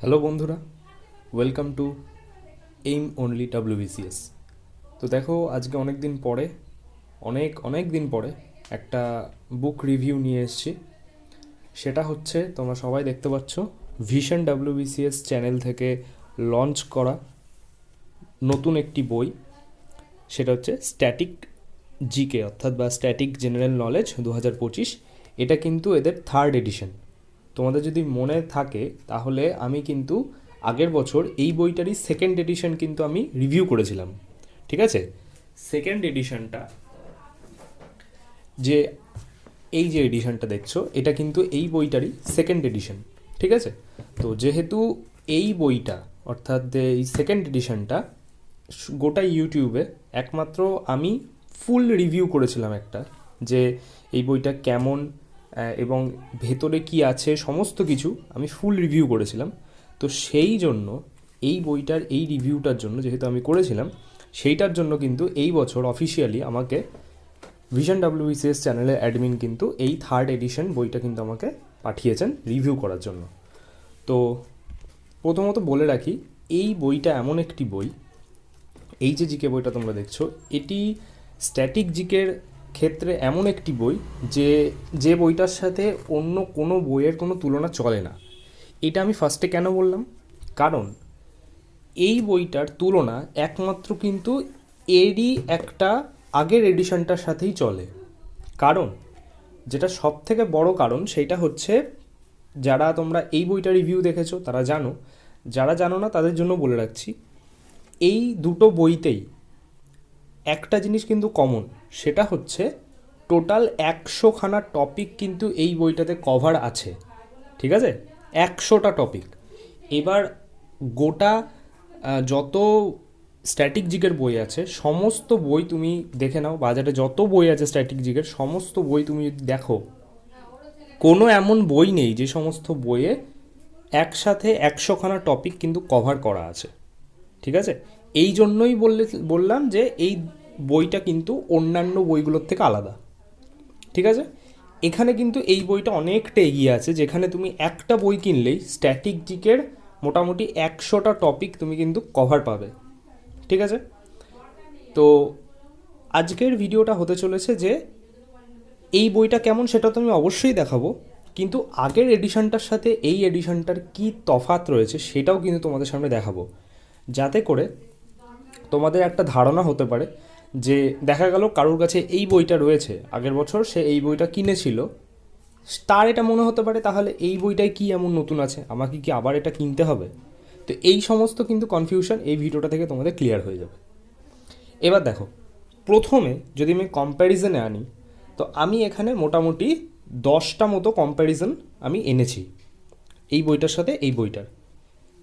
Hello বন্ধুরা welcome to aim only W B C S তো দেখো, আজকে অনেক দিন পরে, অনেক অনেক দিন পরে একটা বুক রিভিউ নিয়ে এসেছি। সেটা হচ্ছে, তোমরা সবাই দেখতে পাচ্ছ vision W B C S channel থেকে লঞ্চ করা নতুন একটি বই। সেটা হচ্ছে স্ট্যাটিক জিকে অর্থাৎ বা স্ট্যাটিক জেনারেল নলেজ দু হাজার পঁচিশ। এটা কিন্তু এদের থার্ড এডিশন তোমাদের যদি মনে থাকে, তাহলে আমি কিন্তু আগের বছর এই বইটারই সেকেন্ড এডিশন কিন্তু আমি রিভিউ করেছিলাম। ঠিক আছে? সেকেন্ড এডিশনটা যে এই যে এডিশনটা দেখছ, এটা কিন্তু এই বইটারই সেকেন্ড এডিশন ঠিক আছে? তো যেহেতু এই বইটা, অর্থাৎ এই সেকেন্ড এডিশনটা গোটা ইউটিউবে একমাত্র আমি ফুল রিভিউ করেছিলাম একটা, যে এই বইটা কেমন এবং ভেতরে কি আছে, সমস্ত কিছু আমি ফুল রিভিউ করেছিলাম। তো সেই জন্য, এই বইটার, এই রিভিউটার জন্য যেহেতু আমি করেছিলাম, সেইটার জন্য কিন্তু এই বছর অফিসিয়ালি আমাকে ভিশন ডাব্লিউবিসিএস চ্যানেলের অ্যাডমিন কিন্তু এই থার্ড এডিশন বইটা কিন্তু আমাকে পাঠিয়েছেন রিভিউ করার জন্য। তো প্রথমত বলে রাখি, এই বইটা এমন একটি বই এই যে জিকে বইটা তোমরা দেখছ, এটি স্ট্যাটিক জিকের ক্ষেত্রে এমন একটি বই যে যে বইটার সাথে অন্য কোনো বইয়ের কোনো তুলনা চলে না। এটা আমি ফার্স্টে কেন বললাম? কারণ এই বইটার তুলনা একমাত্র কিন্তু এরই একটা আগের এডিশনটার সাথেই চলে। কারণ যেটা সব থেকে বড় কারণ সেইটা হচ্ছে, যারা তোমরা এই বইটা রিভিউ দেখেছ তারা জানো, যারা জানো না তাদের জন্য বলে রাখছি, এই দুটো বইতেই একটা জিনিস কিন্তু কমন সেটা হচ্ছে টোটাল একশোখানা টপিক কিন্তু এই বইটাতে কভার আছে, ঠিক আছে? একশোটা টপিক এবার গোটা যত স্ট্যাটিক জিকের বই আছে, সমস্ত বই তুমি দেখে নাও, বাজারে যত বই আছে স্ট্যাটিক জিকের সমস্ত বই তুমি যদি দেখো, কোনো এমন বই নেই যে সমস্ত বইয়ে একসাথে একশোখানা টপিক কিন্তু কভার করা আছে, ঠিক আছে? এই জন্যই বললে, বললাম যে এই বইটা কিন্তু অন্যান্য বইগুলোর থেকে আলাদা। ঠিক আছে? এখানে কিন্তু এই বইটা অনেকটা এগিয়ে আছে, যেখানে তুমি একটা বই কিনলেই স্ট্যাটিক জিকের মোটামুটি একশোটা টপিক তুমি কিন্তু কভার পাবে। ঠিক আছে? তো আজকের ভিডিওটা হতে চলেছে যে, এই বইটা কেমন সেটা তো আমি অবশ্যই দেখাবো, কিন্তু আগের এডিশনটার সাথে এই এডিশনটার কি তফাত রয়েছে সেটাও কিন্তু তোমাদের সামনে দেখাবো। যাতে করে তোমাদের একটা ধারণা হতে পারে যে দেখা গেল কারোর কাছে এই বইটা রয়েছে। আগের বছর সে এই বইটা কিনেছিল। তার এটা মনে হতে পারে, তাহলে এই বইটায় কি এমন নতুন আছে? আমাকে কি আবার এটা কিনতে হবে? তো এই সমস্ত কিন্তু কনফিউশন এই ভিডিওটা থেকে তোমাদের ক্লিয়ার হয়ে যাবে। এবার দেখো, প্রথমে যদি আমি কম্প্যারিজনে আনি, তো আমি এখানে মোটামুটি দশটা মতো কম্প্যারিজন আমি এনেছি। এই বইটার সাথে এই বইটার।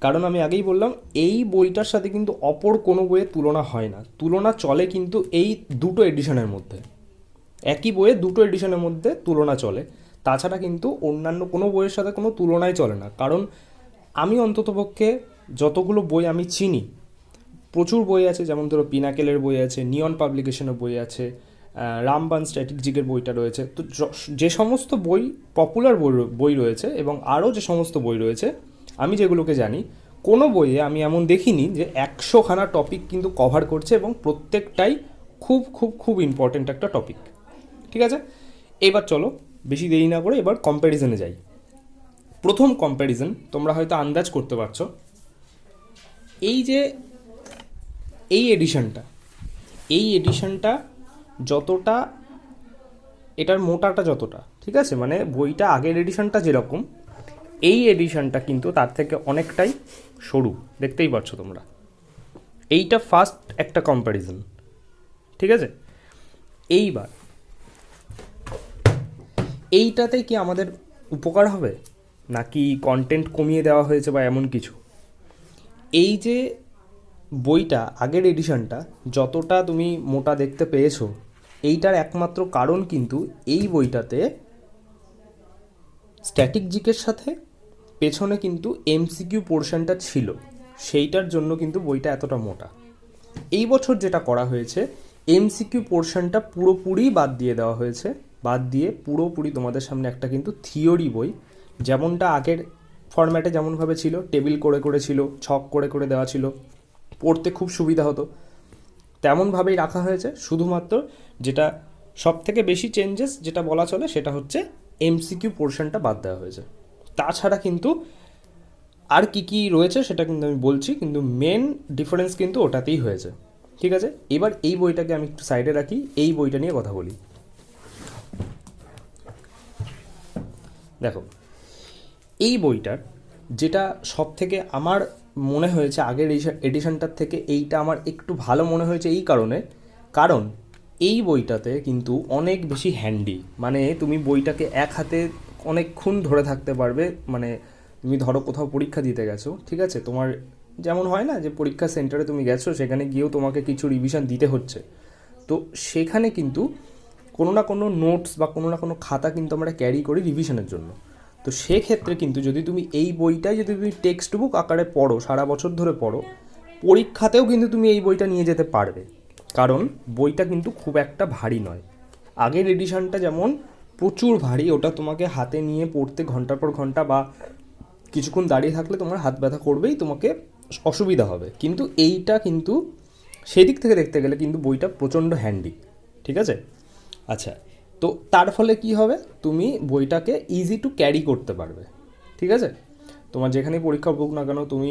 কারণ আমি আগেই বললাম, এই বইটার সাথে কিন্তু অপর কোনো বইয়ের তুলনা হয় না। তুলনা চলে কিন্তু এই দুটো এডিশনের মধ্যে। একই বইয়ে দুটো এডিশনের মধ্যে তুলনা চলে। তাছাড়া কিন্তু অন্যান্য কোনো বইয়ের সাথে কোনো তুলনাই চলে না। কারণ আমি অন্ততপক্ষে যতগুলো বই আমি চিনি, প্রচুর বই আছে, যেমন ধরো পিনাকেলের বই আছে নিয়ন পাবলিকেশনের বই আছে রামবান স্ট্র্যাটেজিকের বইটা রয়েছে। তো যে সমস্ত বই পপুলার বই বই রয়েছে এবং আরও যে সমস্ত বই রয়েছে আমি যেগুলোকে জানি, কোনো বইয়ে আমি এমন দেখিনি যে একশোখানা টপিক কিন্তু কভার করছে এবং প্রত্যেকটাই খুব খুব খুব ইম্পর্ট্যান্ট একটা টপিক ঠিক আছে? এবার চলো, বেশি দেরি না করে এবার কম্প্যারিজনে যাই। প্রথম কম্প্যারিজন তোমরা হয়তো আন্দাজ করতে পারছ। এই যে এই এডিশনটা এই এডিশনটা যতটা, এটার মোটাটা যতটা, ঠিক আছে? মানে বইটা আগের এডিশনটা যেরকম এই এডিশনটা কিন্তু তার থেকে অনেকটাই সরু। দেখতেই পাচ্ছ তোমরা। এইটা ফার্স্ট একটা কম্প্যারিজন ঠিক আছে? এইবার, এইটাতে কি আমাদের উপকার হবে? নাকি কন্টেন্ট কমিয়ে দেওয়া হয়েছে বা এমন কিছু? এই যে বইটা, আগের এডিশনটা যতটা তুমি মোটা দেখতে পেয়েছ, এইটার একমাত্র কারণ কিন্তু এই বইটাতে স্ট্যাটিক জিকের সাথে পেছনে কিন্তু এমসিকিউ পোর্শনটা ছিল। সেইটার জন্য কিন্তু বইটা এতটা মোটা। এই বছর যেটা করা হয়েছে এমসিকিউ পোর্শনটা পুরোপুরি বাদ দিয়ে দেওয়া হয়েছে। বাদ দিয়ে পুরোপুরি তোমাদের সামনে একটা কিন্তু থিওরি বই, যেমনটা আগের ফরম্যাটে যেমনভাবে ছিল টেবিল করে করে ছিল, ছক করে করে দেওয়া ছিল। পড়তে খুব সুবিধা হতো। তেমনভাবেই রাখা হয়েছে, শুধুমাত্র যেটা সব থেকে বেশি চেঞ্জেস যেটা বলা চলে সেটা হচ্ছে এমসিকিউ পোর্শনটা বাদ দেওয়া হয়েছে। তাছাড়া কিন্তু আর কি কি রয়েছে সেটা কিন্তু আমি বলছি, কিন্তু মেন ডিফারেন্স কিন্তু ওটাতেই হয়েছে। ঠিক আছে? এবার এই বইটাকে আমি একটু সাইডে রাখি, এই বইটা নিয়ে কথা বলি। দেখো, এই বইটার যেটা সব থেকে আমার মনে হয়েছে আগের এডিশনটার থেকে, এইটা আমার একটু ভালো মনে হয়েছে এই কারণে, কারণ এই বইটাতে কিন্তু অনেক বেশি হ্যান্ডি মানে তুমি বইটাকে এক হাতে অনেকক্ষণ ধরে থাকতে পারবে মানে তুমি ধরো কোথাও পরীক্ষা দিতে গেছো, ঠিক আছে? তোমার যেমন হয় না যে পরীক্ষা সেন্টারে তুমি গেছো, সেখানে গিয়েও তোমাকে কিছু রিভিশন দিতে হচ্ছে। তো সেখানে কিন্তু কোনো না কোনো নোটস বা কোনো না কোনো খাতা কিন্তু আমরা ক্যারি করি রিভিশনের জন্য। তো সেক্ষেত্রে কিন্তু যদি তুমি এই বইটাই যদি তুমি টেক্সট বুক আকারে পড়ো, সারা বছর ধরে পড়ো, পরীক্ষাতেও কিন্তু তুমি এই বইটা নিয়ে যেতে পারবে। কারণ বইটা কিন্তু খুব একটা ভারী নয়। আগের এডিশনটা যেমন প্রচুর ভারী, ওটা তোমাকে হাতে নিয়ে পড়তে ঘণ্টার পর ঘণ্টা বা কিছুক্ষণ দাঁড়িয়ে থাকলে তোমার হাত ব্যথা করবেই, তোমাকে অসুবিধা হবে। কিন্তু এইটা কিন্তু সেই দিক থেকে দেখতে গেলে কিন্তু বইটা প্রচণ্ড হ্যান্ডি ঠিক আছে? আচ্ছা তো তার ফলে কি হবে? তুমি বইটাকে ইজি টু ক্যারি করতে পারবে, ঠিক আছে? তোমার যেখানেই পরীক্ষা হোক না কেন, তুমি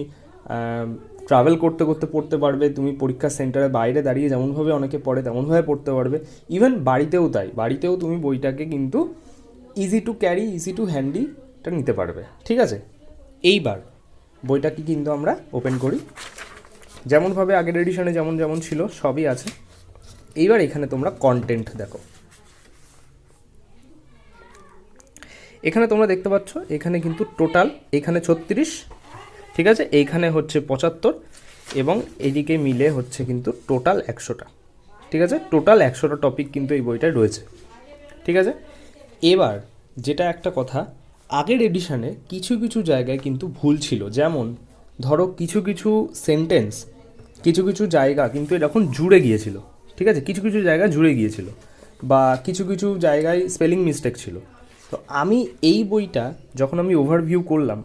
ট্রাভেল করতে করতে পড়তে পারবে, তুমি পরীক্ষা সেন্টারে বাইরে দাঁড়িয়ে যেমনভাবে অনেকে পড়ে, তেমনভাবে পড়তে পারবে। ইভেন বাড়িতেও তাই, বাড়িতেও তুমি বইটাকে কিন্তু easy to carry easy to হ্যান্ডিটা নিতে পারবে, ঠিক আছে? এইবার বইটাকে কিন্তু আমরা ওপেন করি। যেমনভাবে আগের এডিশনে যেমন যেমন ছিল, সবই আছে। এইবার এখানে তোমরা কন্টেন্ট দেখো। এখানে তোমরা দেখতে পাচ্ছ, এখানে কিন্তু টোটাল এখানে ছত্রিশ ঠিক আছে? এইখানে হচ্ছে পঁচাত্তর এবং এদিকে মিলে হচ্ছে কিন্তু টোটাল একশোটা। ঠিক আছে? টোটাল একশোটা টপিক কিন্তু এই বইটায় রয়েছে। ঠিক আছে? এবার যেটা একটা কথা, আগের এডিশনে কিছু কিছু জায়গায় কিন্তু ভুল ছিল। যেমন, ধরো কিছু কিছু সেন্টেন্স কিছু কিছু জায়গা কিন্তু এরকম জুড়ে গিয়েছিল। ঠিক আছে? কিছু কিছু জায়গা জুড়ে গিয়েছিল বা কিছু কিছু জায়গায় স্পেলিং মিস্টেক ছিল। তো আমি এই বইটা যখন আমি ওভারভিউ করলাম,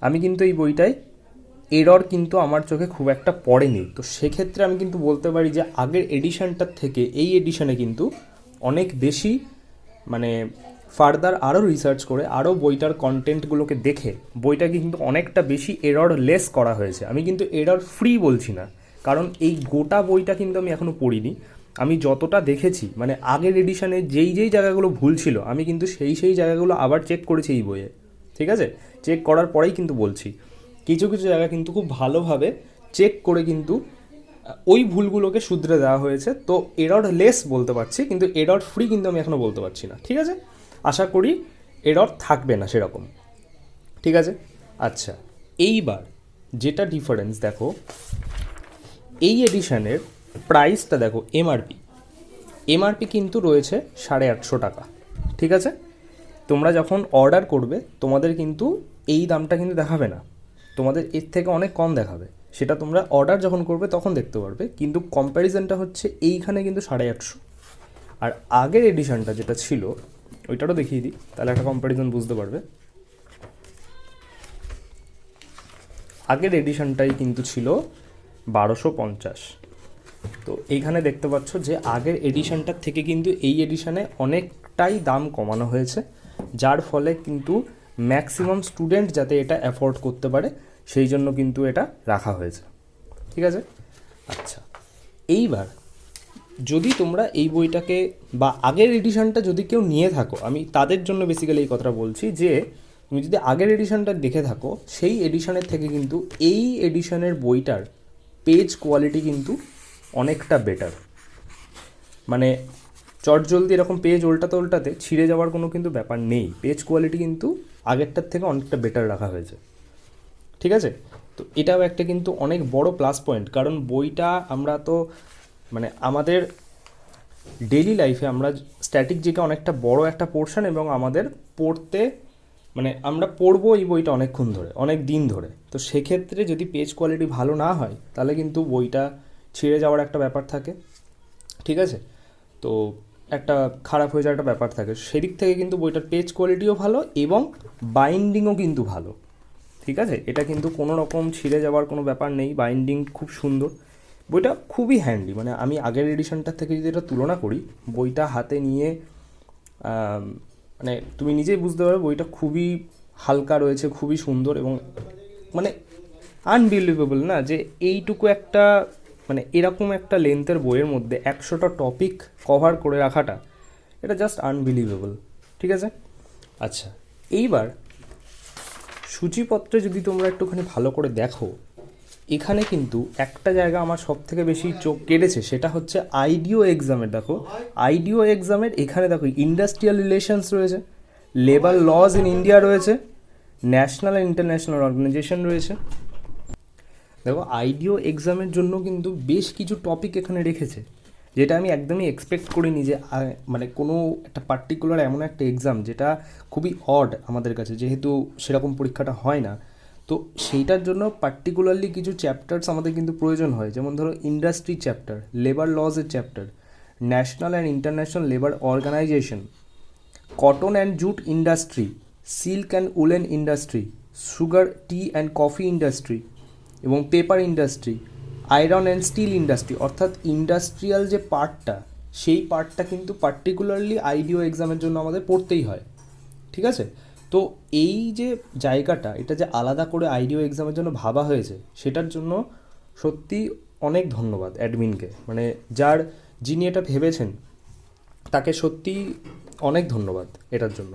আমি কিন্তু এই বইটায় এরর কিন্তু আমার চোখে খুব একটা পড়েনি। তো সেক্ষেত্রে আমি কিন্তু বলতে পারি যে, আগের এডিশনটার থেকে এই এডিশনে কিন্তু অনেক বেশি মানে ফার্দার আরও রিসার্চ করে আরও বইটার কন্টেন্টগুলোকে দেখে বইটাকে কিন্তু অনেকটা বেশি এরর লেস করা হয়েছে। আমি কিন্তু এরর ফ্রি বলছি না, কারণ এই গোটা বইটা কিন্তু আমি এখনও পড়িনি। আমি যতটা দেখেছি মানে আগের এডিশনে যেই যেই জায়গাগুলো ভুল ছিল, আমি কিন্তু সেই সেই জায়গাগুলো আবার চেক করেছি এই বইয়ে, ঠিক আছে? চেক করার পরেই কিন্তু বলছি। কিছু কিছু জায়গা কিন্তু খুব ভালোভাবে চেক করে কিন্তু ওই ভুলগুলোকে শুধরে দেওয়া হয়েছে। তো এরর লেস বলতে পারছি, কিন্তু এরর ফ্রি কিন্তু আমি এখনও বলতে পারছি না, ঠিক আছে? আশা করি এরর থাকবে না সেরকম। ঠিক আছে? আচ্ছা এইবার যেটা ডিফারেন্স দেখো, এই এডিশনের প্রাইসটা দেখো এমআরপি এমআরপি কিন্তু রয়েছে সাড়ে আটশো টাকা, ঠিক আছে? তোমরা যখন অর্ডার করবে, তোমাদের কিন্তু এই দামটা কিন্তু দেখাবে না। তোমাদের এর থেকে অনেক কম দেখাবে। সেটা তোমরা অর্ডার যখন করবে তখন দেখতে পারবে। কিন্তু কম্প্যারিজনটা হচ্ছে এইখানে কিন্তু সাড়ে আটশো। আর আগের এডিশনটা যেটা ছিল, ওইটারও দেখিয়ে দিই, তাহলে একটা কম্প্যারিজন বুঝতে পারবে। আগের এডিশনটাই কিন্তু ছিল বারোশো পঞ্চাশ। তো এইখানে দেখতে পাচ্ছ যে আগের এডিশনটার থেকে কিন্তু এই এডিশনে অনেকটাই দাম কমানো হয়েছে। যার ফলে কিন্তু ম্যাক্সিমাম স্টুডেন্ট যাতে এটা অ্যাফোর্ড করতে পারে সেই জন্য কিন্তু এটা রাখা হয়েছে। ঠিক আছে? আচ্ছা। এইবার যদি তোমরা এই বইটাকে বা আগের এডিশনটা যদি কেউ নিয়ে থাকো, আমি তাদের জন্য বেসিক্যালি এই কথাটা বলছি যে, তুমি যদি আগের এডিশনটা দেখে থাকো, সেই এডিশনের থেকে কিন্তু এই এডিশনের বইটার পেজ কোয়ালিটি কিন্তু অনেকটা বেটার মানে চট জলদি এরকম পেজ উল্টাতে উল্টাতে ছিঁড়ে যাওয়ার কোনো কিন্তু ব্যাপার নেই। পেজ কোয়ালিটি কিন্তু আগেরটার থেকে অনেকটা বেটার রাখা হয়েছে। ঠিক আছে? তো এটাও একটা কিন্তু অনেক বড় প্লাস পয়েন্ট কারণ বইটা আমরা তো মানে আমাদের ডেইলি লাইফে আমরা স্ট্যাটিক জিকে অনেকটা বড় একটা পোর্শন এবং আমাদের পড়তে মানে আমরা পড়ব এই বইটা অনেকক্ষণ ধরে, অনেক দিন ধরে। তো সেক্ষেত্রে যদি পেজ কোয়ালিটি ভালো না হয়, তাহলে কিন্তু বইটা ছিঁড়ে যাওয়ার একটা ব্যাপার থাকে, ঠিক আছে? তো একটা খারাপ হয়ে যাওয়ার একটা ব্যাপার থাকে। সেদিক থেকে কিন্তু বইটার পেজ কোয়ালিটিও ভালো এবং বাইন্ডিংও কিন্তু ভালো। ঠিক আছে? এটা কিন্তু কোনো রকম ছিঁড়ে যাওয়ার কোনো ব্যাপার নেই বাইন্ডিং খুব সুন্দর। বইটা খুবই হ্যান্ডি মানে আমি আগের এডিশনটার থেকে যদি এটা তুলনা করি, বইটা হাতে নিয়ে মানে তুমি নিজেই বুঝতে পারবে বইটা খুবই হালকা রয়েছে, খুবই সুন্দর এবং মানে আনবিলিভেবল না? যে এইটুকু একটা মানে এরকম একটা লেন্থের বইয়ের মধ্যে একশোটা টপিক কভার করে রাখাটা, এটা জাস্ট আনবিলিভেবল ঠিক আছে? আচ্ছা এইবার সূচিপত্রে যদি তোমরা একটুখানি ভালো করে দেখো, এখানে কিন্তু একটা জায়গা আমার সব থেকে বেশি চোখ কেটেছে, সেটা হচ্ছে আইডিও এক্সামের। দেখো, আইডিও এক্সামের এখানে দেখো ইন্ডাস্ট্রিয়াল রিলেশনস রয়েছে, লেবার লজ ইন ইন্ডিয়া রয়েছে, ন্যাশনাল ইন্টারন্যাশনাল অর্গানাইজেশন রয়েছে। দেখো, আইডিও এক্সামের জন্য কিন্তু বেশ কিছু টপিক এখানে রেখেছে। যেটা আমি একদমই এক্সপেক্ট করিনি যে মানে কোনো একটা পার্টিকুলার এমন একটা এক্সাম যেটা খুবই অড আমাদের কাছে, যেহেতু সেরকম পরীক্ষাটা হয় না। তো সেইটার জন্য পার্টিকুলারলি কিছু চ্যাপ্টার্স আমাদের কিন্তু প্রয়োজন হয়। যেমন ধরো industry chapter labour লজের chapter national and international labour organisation cotton and jute industry silk and woollen industry sugar tea and coffee industry এবং paper industry iron and steel industry অর্থাৎ ইন্ডাস্ট্রিয়াল যে পার্টটা সেই পার্টটা কিন্তু পার্টিকুলারলি আইডিও এক্সামের জন্য আমাদের পড়তেই হয়। ঠিক আছে? তো এই যে জায়গাটা, এটা যে আলাদা করে আইডিও এক্সামের জন্য ভাবা হয়েছে, সেটার জন্য সত্যি অনেক ধন্যবাদ অ্যাডমিনকে। মানে যার যিনি এটা ভেবেছেন, তাকে সত্যি অনেক ধন্যবাদ এটার জন্য।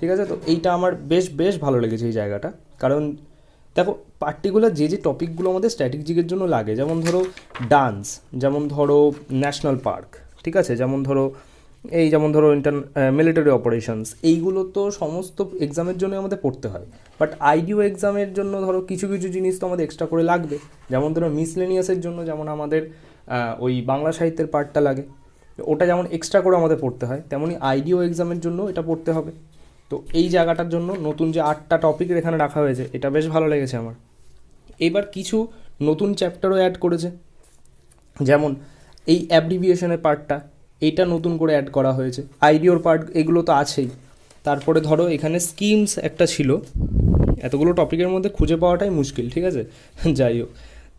ঠিক আছে? তো এইটা আমার বেশ বেশ ভালো লেগেছে এই জায়গাটা। কারণ দেখো পার্টিকুলার যে যে টপিকগুলো আমাদের স্ট্র্যাটেজিকের জন্য লাগে, যেমন ধরো ডান্স যেমন ধরো ন্যাশনাল পার্ক ঠিক আছে? যেমন ধরো, এই যেমন ধরো ইন্টার মিলিটারি অপারেশনস এইগুলো তো সমস্ত এক্সামের জন্য আমাদের পড়তে হয়। বাট আইডিও এক্সামের জন্য ধরো কিছু কিছু জিনিস তো আমাদের এক্সট্রা করে লাগবে। যেমন ধরো মিসলেনিয়াসের জন্য যেমন আমাদের ওই বাংলা সাহিত্যের পার্টটা লাগে। ওটা যেমন এক্সট্রা করে আমাদের পড়তে হয় তেমনই আইডিও এক্সামের জন্য এটা পড়তে হবে। তো এই জায়গাটার জন্য নতুন যে আটটা টপিক এখানে রাখা হয়েছে, এটা বেশ ভালো লেগেছে আমার। এবার কিছু নতুন চ্যাপ্টারও অ্যাড করেছে। যেমন এই অ্যাব্রিভিয়েশনের পার্টটা এইটা নতুন করে অ্যাড করা হয়েছে। আইডিওর পার্ট এগুলো তো আছেই। তারপরে ধরো এখানে স্কিমস একটা ছিল। এতগুলো টপিকের মধ্যে খুঁজে পাওয়াটাই মুশকিল, ঠিক আছে? যাই হোক।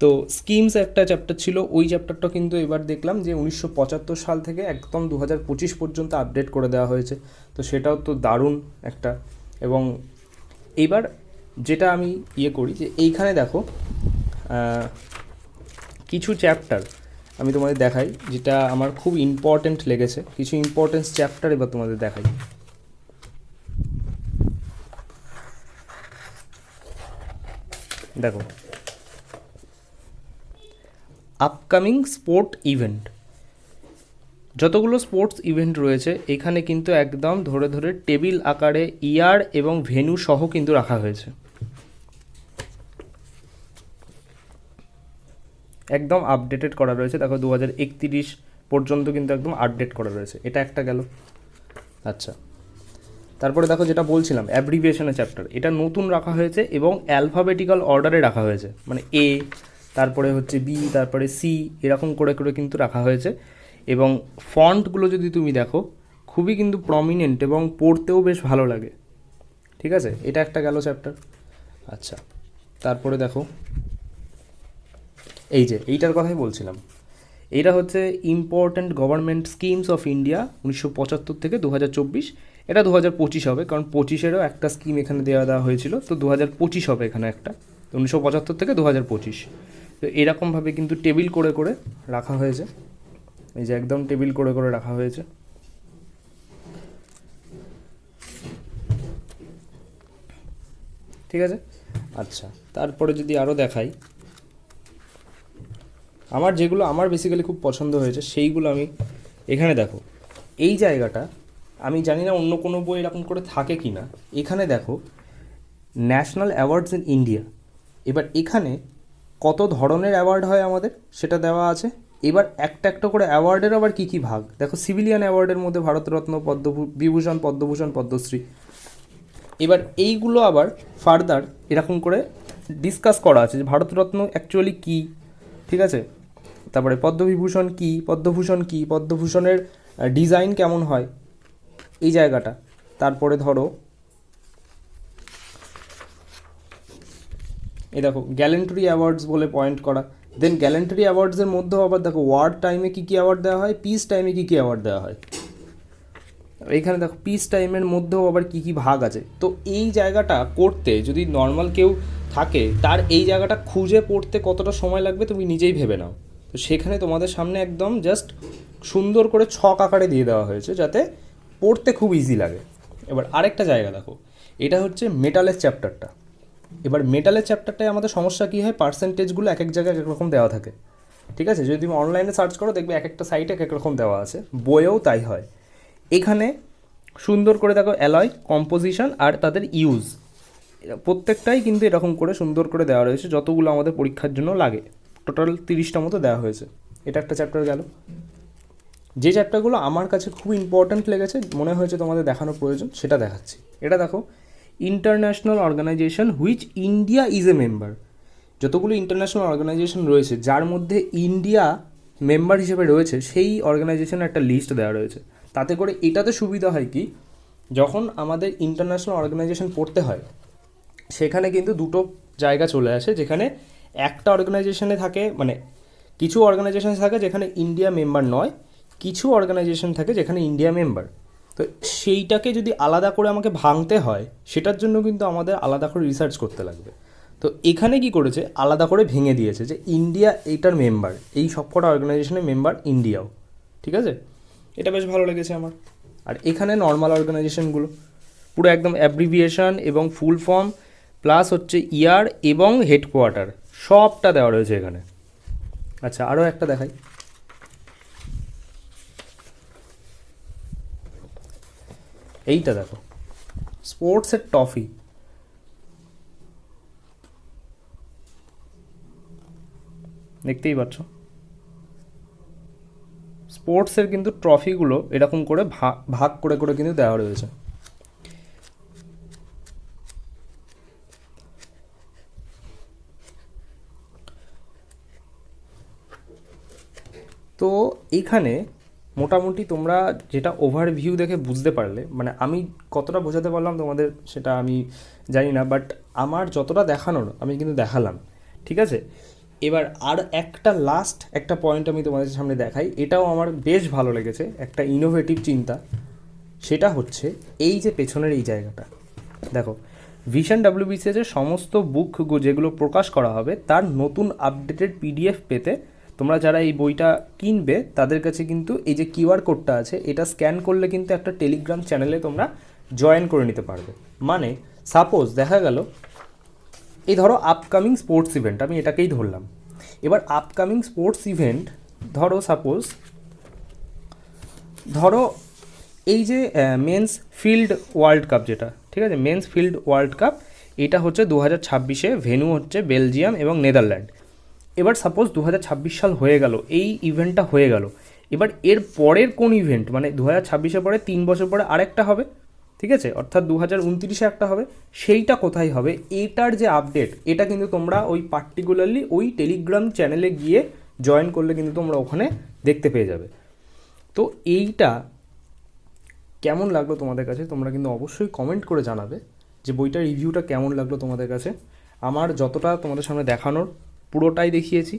তো স্কিমস একটা চ্যাপ্টার ছিল, ওই চ্যাপ্টারটা কিন্তু এবার দেখলাম যে উনিশশো পঁচাত্তর সাল থেকে একদম দু হাজার পঁচিশ পর্যন্ত আপডেট করে দেওয়া হয়েছে। তো সেটাও তো দারুণ একটা। এবং এইবার যেটা আমি ইয়ে করি যে এইখানে দেখো কিছু চ্যাপ্টার আমি তোমাদের দেখাই, যেটা আমার খুব ইম্পর্ট্যান্ট লেগেছে। কিছু ইম্পর্টেন্স চ্যাপ্টার এবার তোমাদের দেখাই। দেখো আপকামিং স্পোর্ট ইভেন্ট যতগুলো স্পোর্টস ইভেন্ট রয়েছে, এখানে কিন্তু একদম ধরে ধরে টেবিল আকারে ইয়ার এবং ভেন্যু সহ কিন্তু রাখা হয়েছে। একদম আপডেটেড করা রয়েছে। দেখো দু হাজার পর্যন্ত কিন্তু একদম আপডেট করা রয়েছে। এটা একটা গেল। আচ্ছা। তারপরে দেখো, যেটা বলছিলাম অ্যাব্রিভিয়েশনের চ্যাপ্টার এটা নতুন রাখা হয়েছে এবং অ্যালফাবেটিক্যাল অর্ডারে রাখা হয়েছে। মানে এ তারপরে হচ্ছে বি তারপরে সি এরকম করে করে কিন্তু রাখা হয়েছে। এবং ফন্টগুলো যদি তুমি দেখো, খুবই কিন্তু প্রমিনেন্ট এবং পড়তেও বেশ ভালো লাগে। ঠিক আছে? এটা একটা গেল চ্যাপ্টার আচ্ছা তারপরে দেখো। এই যে, এইটার কথাই বলছিলাম। এইটা হচ্ছে important government schemes of India উনিশশো পঁচাত্তর থেকে দু হাজার চব্বিশ। এটা দু হাজার পঁচিশ হবে, কারণ পঁচিশেরও একটা স্কিম এখানে দেওয়া দেওয়া হয়েছিল। তো দু হাজার পঁচিশ হবে এখানে একটা। উনিশশো পঁচাত্তর থেকে দু হাজার পঁচিশ। তো এরকমভাবে কিন্তু টেবিল করে করে রাখা হয়েছে। এই যে একদম টেবিল করে করে রাখা হয়েছে। ঠিক আছে? আচ্ছা তারপরে যদি আরও দেখাই। আমার যেগুলো আমার বেসিক্যালি খুব পছন্দ হয়েছে, সেইগুলো আমি এখানে দেখো। এই জায়গাটা, আমি জানি না অন্য কোনো বই এরকম করে থাকে কি না এখানে দেখো ন্যাশনাল অ্যাওয়ার্ডস ইন ইন্ডিয়া এবার এখানে কত ধরনের অ্যাওয়ার্ড হয় আমাদের সেটা দেওয়া আছে। এবার একটা একটা করে অ্যাওয়ার্ডের আবার কী কী ভাগ? দেখো সিভিলিয়ান অ্যাওয়ার্ডের মধ্যে ভারতরত্ন বিভূষণ, পদ্মভূষণ, পদ্মশ্রী। এবার এইগুলো আবার ফার্দার এরকম করে ডিসকাস করা আছে যে ভারতরত্ন অ্যাকচুয়ালি কী? ঠিক আছে? তারপরে পদ্মবিভূষণ কী? পদ্মভূষণ কী? পদ্মভূষণের ডিজাইন কেমন হয়? এই জায়গাটা। তারপরে ধরো এই দেখো গ্যালেন্টরি অ্যাওয়ার্ডস বলে পয়েন্ট করা। দেন গ্যালেন্টরি অ্যাওয়ার্ডসের মধ্যেও আবার দেখো ওয়ার্ড টাইমে কী কী অ্যাওয়ার্ড দেওয়া হয় পিস টাইমে কী কী অ্যাওয়ার্ড দেওয়া হয়। এখানে দেখো পিস টাইমের মধ্যেও আবার কী কী ভাগ আছে। তো এই জায়গাটা করতে, যদি নর্মাল কেউ থাকে, তার এই জায়গাটা খুঁজে পড়তে কতটা সময় লাগবে তুমি নিজেই ভেবে নাও। তো সেখানে তোমাদের সামনে একদম জাস্ট সুন্দর করে ছক আকারে দিয়ে দেওয়া হয়েছে, যাতে পড়তে খুব ইজি লাগে। এবার আরেকটা জায়গা দেখো, এটা হচ্ছে মেটালের চ্যাপ্টারটা এবার মেটালের চ্যাপ্টারটায় আমাদের সমস্যা কী হয়? পার্সেন্টেজগুলো এক এক জায়গায় এক রকম দেওয়া থাকে। ঠিক আছে? যদি তুমি অনলাইনে সার্চ করো, দেখবে এক একটা সাইটে এক এক রকম দেওয়া আছে। বইয়েও তাই হয়। এখানে সুন্দর করে দেখো অ্যালয় কম্পোজিশন আর তাদের ইউজ প্রত্যেকটাই কিন্তু এরকম করে সুন্দর করে দেওয়া রয়েছে, যতগুলো আমাদের পরীক্ষার জন্য লাগে। টোটাল তিরিশটা মতো দেওয়া হয়েছে। এটা একটা চ্যাপ্টার গেল। যে চ্যাপ্টারগুলো আমার কাছে খুব ইম্পর্ট্যান্ট লেগেছে, মনে হয়েছে তোমাদের দেখানো প্রয়োজন, সেটা দেখাচ্ছি। এটা দেখো international organisation which India is a member যতগুলো ইন্টারন্যাশনাল অর্গানাইজেশন রয়েছে, যার মধ্যে ইন্ডিয়া মেম্বার হিসেবে রয়েছে, সেই অর্গানাইজেশনের একটা লিস্ট দেওয়া রয়েছে। তাতে করে এটাতে সুবিধা হয় কি, যখন আমাদের ইন্টারন্যাশনাল অর্গানাইজেশন পড়তে হয়, সেখানে কিন্তু দুটো জায়গা চলে আসে, যেখানে একটা অর্গানাইজেশনে থাকে মানে কিছু অর্গানাইজেশন থাকে যেখানে ইন্ডিয়া মেম্বার নয়, কিছু অর্গানাইজেশন থাকে যেখানে ইন্ডিয়া মেম্বার তো সেইটাকে যদি আলাদা করে আমাকে ভাঙতে হয় সেটার জন্য কিন্তু আমাদের আলাদা করে রিসার্চ করতে লাগবে। তো এখানে কি করেছে? আলাদা করে ভেঙে দিয়েছে যে ইন্ডিয়া এইটার মেম্বার এই সবকটা অর্গানাইজেশনের মেম্বার ইন্ডিয়াও। ঠিক আছে? এটা বেশ ভালো লেগেছে আমার। আর এখানে নর্মাল অর্গানাইজেশনগুলো পুরো একদম অ্যাব্রিভিয়েশন এবং ফুল ফর্ম প্লাস হচ্ছে ইয়ার এবং হেডকোয়ার্টার সবটা দেওয়া রয়েছে এখানে। আচ্ছা আরও একটা দেখাই। এইটা দেখো। স্পোর্টসের টফি। দেখতেই পাচ্ছ। স্পোর্টসের কিন্তু ট্রফিগুলো এরকম করে ভাগ করে করে কিন্তু দেওয়া রয়েছে। তো এইখানে মোটামুটি তোমরা যেটা ওভারভিউ দেখে বুঝতে পারলে মানে আমি কতটা বোঝাতে পারলাম তোমাদের সেটা আমি জানি না বাট আমার যতটা দেখানোর আমি কিন্তু দেখালাম, ঠিক আছে? এবার আর একটা লাস্ট একটা পয়েন্ট আমি তোমাদের সামনে দেখাই, এটাও আমার বেশ ভালো লেগেছে, একটা ইনোভেটিভ চিন্তা, সেটা হচ্ছে এই যে পেছনের এই জায়গাটা, দেখো ভিশন ডাব্লিউবিসিএসের সমস্ত বুক যেগুলো প্রকাশ করা হবে, তার নতুন আপডেটেড পিডিএফ পেতে তোমরা যারা এই বইটা কিনবে, তাদের কাছে কিন্তু এই যে কিউআর কোডটা আছে, এটা স্ক্যান করলে কিন্তু একটা টেলিগ্রাম চ্যানেলে তোমরা জয়েন করে নিতে পারবে। মানে সাপোজ দেখা গেল, এই ধরো আপকামিং স্পোর্টস ইভেন্ট আমি এটাকেই ধরলাম। এবার আপকামিং স্পোর্টস ইভেন্ট ধরো সাপোজ ধরো এই যে মেন্স ফিল্ড ওয়ার্ল্ড কাপ যেটা, ঠিক আছে? মেন্স ফিল্ড ওয়ার্ল্ড কাপ এটা হচ্ছে দু হাজার ছাব্বিশে ভেনু হচ্ছে বেলজিয়াম এবং নেদারল্যান্ড এবার সাপোজ দু হাজার ছাব্বিশ সাল হয়ে গেল, এই ইভেন্টটা হয়ে গেল। এবার এর পরের কোন ইভেন্ট মানে দু হাজার ছাব্বিশের পরে তিন বছর পরে আরেকটা হবে, ঠিক আছে? অর্থাৎ দু হাজার উনত্রিশে একটা হবে। সেইটা কোথায় হবে? এটার যে আপডেট এটা কিন্তু তোমরা ওই পার্টিকুলারলি ওই টেলিগ্রাম চ্যানেলে গিয়ে জয়েন করলে কিন্তু তোমরা ওখানে দেখতে পেয়ে যাবে। তো এইটা কেমন লাগল তোমাদের কাছে? তোমরা কিন্তু অবশ্যই কমেন্ট করে জানাবে যে বইটার রিভিউটা কেমন লাগল তোমাদের কাছে? আমার যতটা তোমাদের সামনে দেখানোর পুরোটাই দেখিয়েছি,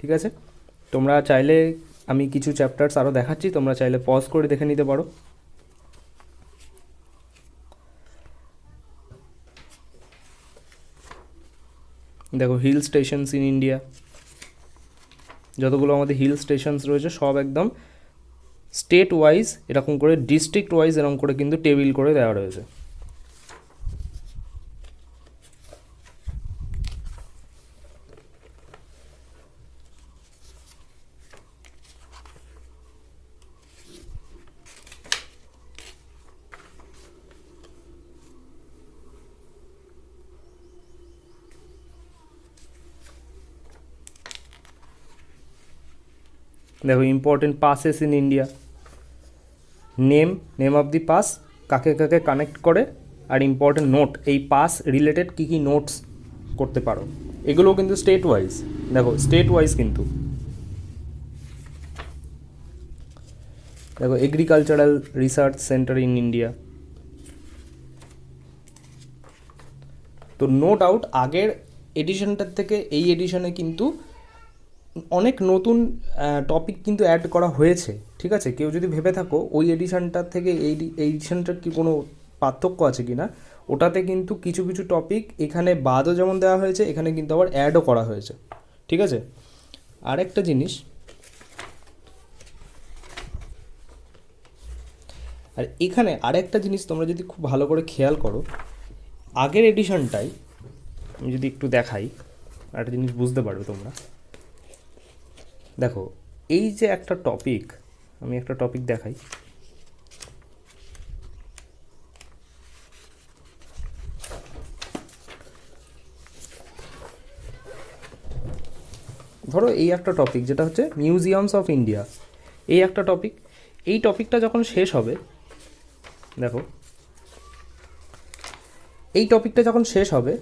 ঠিক আছে? তোমরা চাইলে আমি কিছু চ্যাপ্টার্স আরও দেখাচ্ছি, তোমরা চাইলে পজ করে দেখে নিতে পারো। দেখো হিল স্টেশনস ইন ইন্ডিয়া যতগুলো আমাদের হিল স্টেশনস রয়েছে, সব একদম স্টেট ওয়াইজ এরকম করে ডিস্ট্রিক্ট ওয়াইজ এরকম করে কিন্তু টেবিল করে দেওয়া রয়েছে। দেখো important passes in India name name of the pass কাকে কাকে কানেক্ট করে, আর ইম্পর্টেন্ট নোট এই পাস রিলেটেড কী কী নোটস করতে পারো। এগুলোও কিন্তু স্টেট ওয়াইজ দেখো স্টেট ওয়াইজ কিন্তু। দেখো agricultural research centre in India তো নো ডাউট আগের এডিশনটার থেকে এই এডিশনে কিন্তু অনেক নতুন টপিক কিন্তু অ্যাড করা হয়েছে, ঠিক আছে? কেউ যদি ভেবে থাকো, ওই এডিশনটার থেকে এই এডিশনটার কি কোনো পার্থক্য আছে কি না, ওটাতে কিন্তু কিছু কিছু টপিক এখানে বাদও যেমন দেওয়া হয়েছে, এখানে কিন্তু আবার অ্যাডও করা হয়েছে, ঠিক আছে? আরেকটা জিনিস, আর এখানে আরেকটা জিনিস তোমরা যদি খুব ভালো করে খেয়াল করো, আগের এডিশনটাই আমি যদি একটু দেখাই একটা জিনিস বুঝতে পারবে তোমরা দেখো, এই যে একটা টপিক আমি একটা টপিক দেখাই। ধরো এই একটা টপিক যেটা হচ্ছে মিউজিয়ামস অফ ইন্ডিয়া এই একটা টপিক এই টপিকটা যখন শেষ হবে, দেখো, এই টপিকটা যখন শেষ হবে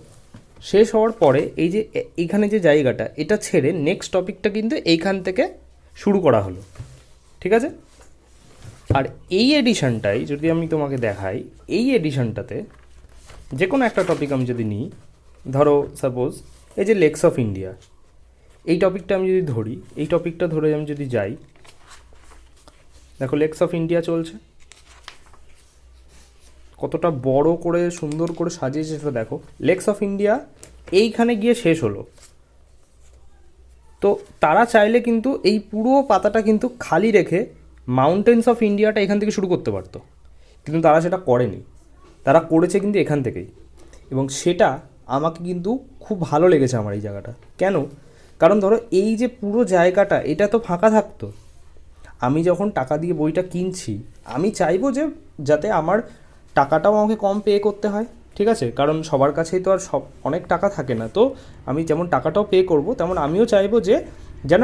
শেষ হওয়ার পরে এই যে এ- এইখানে যে জায়গাটা, এটা ছেড়ে নেক্সট টপিকটা কিন্তু এইখান থেকে শুরু করা হলো। ঠিক আছে? আর এই এডিশনটাই যদি আমি তোমাকে দেখাই, এই এডিশনটাতে যে কোনো একটা টপিক আমি যদি নিই, ধরো সাপোজ এই যে লেকস অফ ইন্ডিয়া এই টপিকটা আমি যদি ধরি, এই টপিকটা ধরে আমি যদি যাই, দেখো লেকস অফ ইন্ডিয়া চলছে। কতটা বড় করে, সুন্দর করে সাজিয়েছে সেটা দেখো। লেকস অফ ইন্ডিয়া এইখানে গিয়ে শেষ হলো। তো তারা চাইলে কিন্তু এই পুরো পাতাটা কিন্তু খালি রেখে মাউন্টেন্স অফ ইন্ডিয়াটা এখান থেকে শুরু করতে পারতো। কিন্তু তারা সেটা করেনি। তারা করেছে কিন্তু এখান থেকেই। এবং সেটা আমাকে কিন্তু খুব ভালো লেগেছে আমার এই জায়গাটা। কেন? কারণ ধরো এই যে পুরো জায়গাটা, এটা তো ফাঁকা থাকতো। আমি যখন টাকা দিয়ে বইটা কিনছি, আমি চাইব যে যাতে আমার টাকাটাও আমাকে কম পে করতে হয়, ঠিক আছে? কারণ সবার কাছেই তো আর সব, অনেক টাকা থাকে না। তো আমি যেমন টাকাটাও পে করব, তেমন আমিও চাইব যে, যেন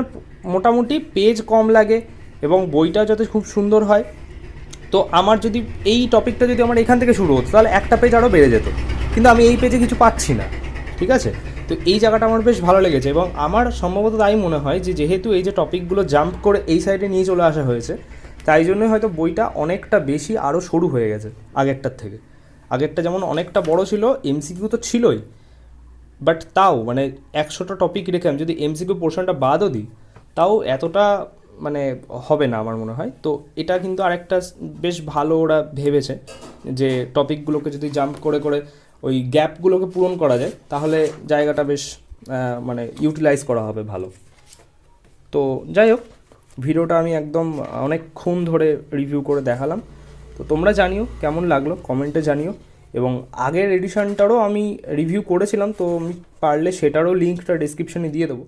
মোটামুটি পেজ কম লাগে এবং বইটা যাতে খুব সুন্দর হয়। তো আমার যদি এই টপিকটা যদি আমার এখান থেকে শুরু হতো, তাহলে একটা পেজ আরও বেড়ে যেত। কিন্তু আমি এই পেজে কিছু পাচ্ছি না, ঠিক আছে? তো এই জায়গাটা আমার বেশ ভালো লেগেছে এবং আমার সম্ভবত তাই মনে হয় যে, যেহেতু এই যে টপিকগুলো জাম্প করে এই সাইডে নিয়ে চলে আসা হয়েছে তাই জন্যই হয়তো বইটা অনেকটা বেশি আরও সরু হয়ে গেছে আগেরটার থেকে। আগেরটা যেমন অনেকটা বড় ছিল এমসিকিউ তো ছিলই। বাট তাও মানে একশোটা টপিক রেখে আমি যদি এমসিকিউ পোর্শনটা বাদও দিই, তাও এতটা মানে হবে না আমার মনে হয়। তো এটা কিন্তু আরেকটা বেশ ভালো ওরা ভেবেছে যে টপিকগুলোকে যদি জাম্প করে করে ওই গ্যাপগুলোকে পূরণ করা যায়, তাহলে জায়গাটা বেশ মানে ইউটিলাইজ করা হবে ভালো। তো যাই হোক ভিডিওটা আমি একদম অনেকক্ষণ ধরে রিভিউ করে দেখালাম। তো তোমরা জানিও কেমন লাগল কমেন্টে জানিও। এবং আগের এডিশনটারও আমি রিভিউ করেছিলাম, তো আমি পারলে সেটারও লিঙ্কটা ডিসক্রিপশনে দিয়ে দেবো।